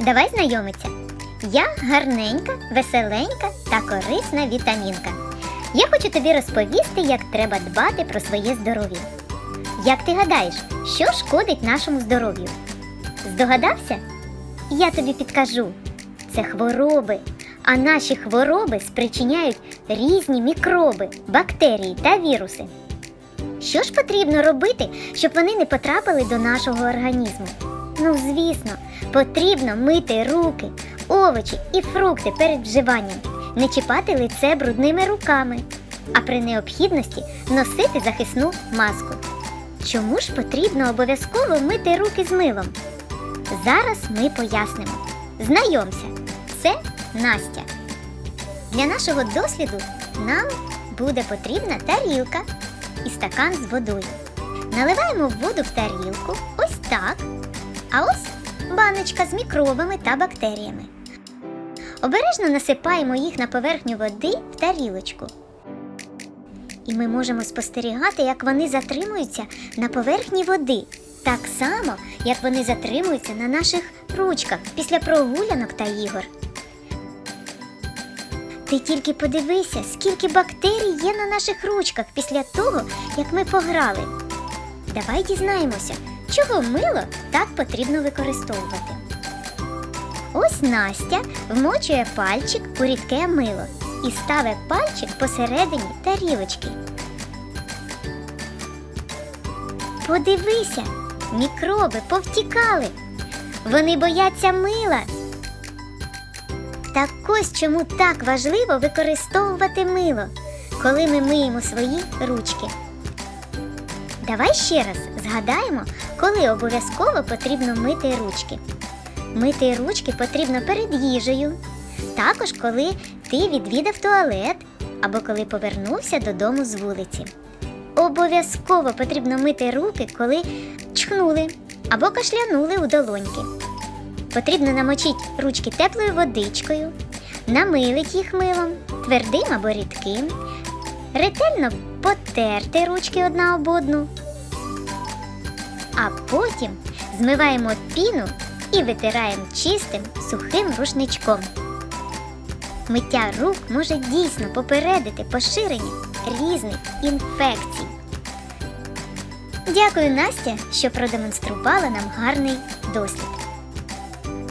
Давай знайомиться. Я гарненька, веселенька та корисна вітамінка. Я хочу тобі розповісти, як треба дбати про своє здоров'я. Як ти гадаєш, що шкодить нашому здоров'ю? Здогадався? Я тобі підкажу. Це хвороби. А наші хвороби спричиняють різні мікроби, бактерії та віруси. Що ж потрібно робити, щоб вони не потрапили до нашого організму? Ну, звісно, потрібно мити руки, овочі і фрукти перед вживанням, не чіпати лице брудними руками, а при необхідності носити захисну маску. Чому ж потрібно обов'язково мити руки з милом? Зараз ми пояснимо. Знайомся, це Настя. Для нашого досліду нам буде потрібна тарілка і стакан з водою. Наливаємо воду в тарілку. А ось баночка з мікробами та бактеріями. Обережно насипаємо їх на поверхню води в тарілочку. І ми можемо спостерігати, як вони затримуються на поверхні води, так само, як вони затримуються на наших ручках після прогулянок та ігор. Ти тільки подивися, скільки бактерій є на наших ручках після того, як ми пограли. Давай дізнаємося, чого мило так потрібно використовувати. Ось Настя вмочує пальчик у рідке мило і ставить пальчик посередині тарілочки. Подивися, мікроби повтікали. Вони бояться мила. Так ось чому так важливо використовувати мило, коли ми миємо свої ручки. Давай ще раз згадаємо, коли обов'язково потрібно мити ручки. Мити ручки потрібно перед їжею, також коли ти відвідав туалет або коли повернувся додому з вулиці. Обов'язково потрібно мити руки, коли чхнули або кашлянули у долоньки. Потрібно намочити ручки теплою водичкою, намилить їх милом, твердим або рідким, ретельно потерти ручки одна об одну. А потім змиваємо піну і витираємо чистим сухим рушничком. Миття рук може дійсно попередити поширення різних інфекцій. Дякую, Настя, що продемонструвала нам гарний дослід.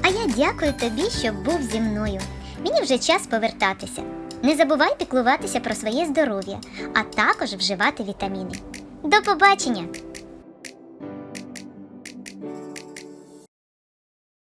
А я дякую тобі, що був зі мною. Мені вже час повертатися. Не забувай піклуватися про своє здоров'я, а також вживати вітаміни. До побачення!